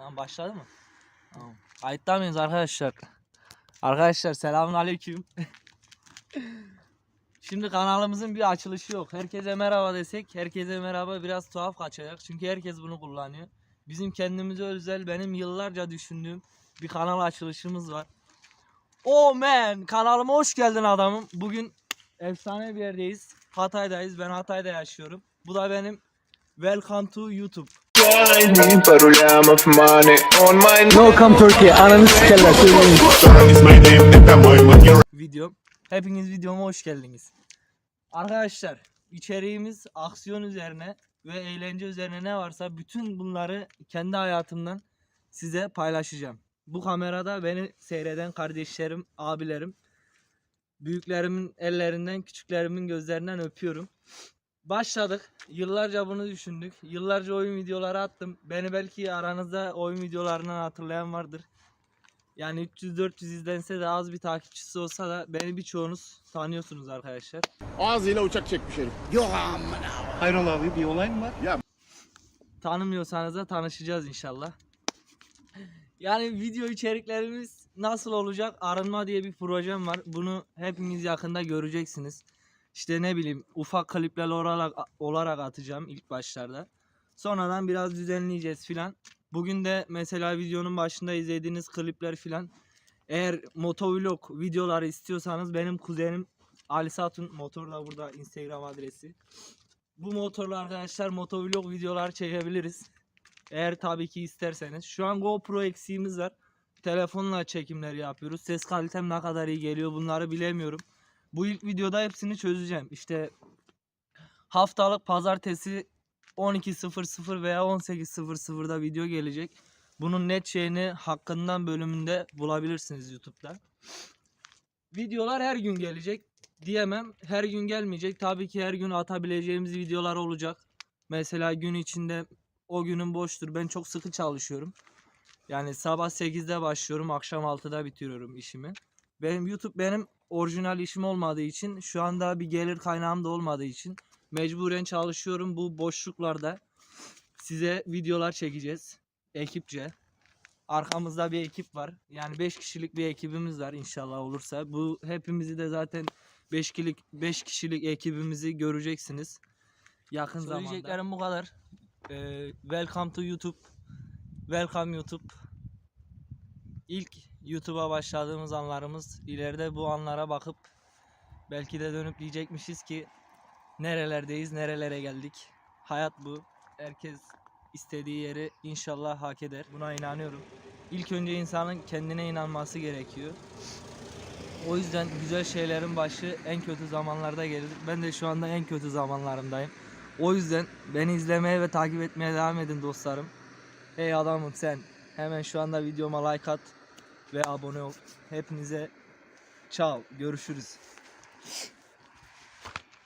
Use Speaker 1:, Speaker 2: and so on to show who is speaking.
Speaker 1: Tamam başladı mı? Tamam. Kayıtta mıyız arkadaşlar? Arkadaşlar selamun aleyküm. Şimdi kanalımızın bir açılışı yok. Herkese merhaba desek herkese merhaba biraz tuhaf kaçacak. Çünkü herkes bunu kullanıyor. Bizim kendimize özel benim yıllarca düşündüğüm bir kanal açılışımız var. Oh man kanalıma hoş geldin adamım. Bugün efsane bir yerdeyiz. Hatay'dayız. Ben Hatay'da yaşıyorum. Bu da benim Welcome to YouTube.
Speaker 2: Paroliamo money on my
Speaker 3: No come Turkey. Ananı sikerler.
Speaker 1: Videom. Hepiniz videoma hoş geldiniz. Arkadaşlar içeriğimiz aksiyon üzerine ve eğlence üzerine ne varsa bütün bunları kendi hayatımdan size paylaşacağım. Bu kamerada beni seyreden kardeşlerim, abilerim, büyüklerimin ellerinden, küçüklerimin gözlerinden öpüyorum. Başladık. Yıllarca bunu düşündük. Yıllarca oyun videoları attım. Beni belki aranızda oyun videolarından hatırlayan vardır. Yani 300-400 izlense de az bir takipçisi olsa da beni birçoğunuz tanıyorsunuz arkadaşlar.
Speaker 4: Ağzıyla uçak çekmiş herif.
Speaker 3: Hayrola abi bir olay mı var?
Speaker 1: Tanımıyorsanız da tanışacağız inşallah. Yani video içeriklerimiz nasıl olacak? Arınma diye bir projem var. Bunu hepimiz yakında göreceksiniz. İşte ne bileyim ufak klipler olarak, olarak atacağım ilk başlarda. Sonradan biraz düzenleyeceğiz filan. Bugün de mesela videonun başında izlediğiniz klipler filan. Eğer motovlog videoları istiyorsanız benim kuzenim Ali Satun motor da burada Instagram adresi. Bu motorla arkadaşlar motovlog videolar çekebiliriz. Eğer tabii ki isterseniz. Şu an GoPro eksiğimiz var. Telefonla çekimleri yapıyoruz. Ses kalitem ne kadar iyi geliyor bunları bilemiyorum. Bu ilk videoda hepsini çözeceğim. İşte haftalık pazartesi 12.00 veya 18.00'da video gelecek. Bunun net şeyini hakkından bölümünde bulabilirsiniz YouTube'da. Videolar her gün gelecek diyemem. Her gün gelmeyecek. Tabii ki her gün atabileceğimiz videolar olacak. Mesela gün içinde o günün boştur. Ben çok sıkı çalışıyorum. Yani sabah 8'de başlıyorum, akşam 6'da bitiriyorum işimi. Benim YouTube benim orijinal işim olmadığı için, şu anda bir gelir kaynağım da olmadığı için mecburen çalışıyorum. Bu boşluklarda size videolar çekeceğiz ekipçe. Arkamızda bir ekip var. Yani 5 kişilik bir ekibimiz var inşallah olursa. Bu hepimizi de zaten 5 kişilik 5 kişilik ekibimizi göreceksiniz. Yakın zamanda. Söyleyeceklerim bu kadar. Ee, welcome to YouTube. Welcome YouTube. İlk YouTube'a başladığımız anlarımız ileride bu anlara bakıp belki de dönüp diyecekmişiz ki nerelerdeyiz, nerelere geldik. Hayat bu. Herkes istediği yeri inşallah hak eder. Buna inanıyorum. İlk önce insanın kendine inanması gerekiyor. O yüzden güzel şeylerin başı en kötü zamanlarda gelir. Ben de şu anda en kötü zamanlarımdayım. O yüzden beni izlemeye ve takip etmeye devam edin dostlarım. Hey adamım sen. Hemen şu anda videoma like at ve abone ol. Hepinize ciao. Görüşürüz.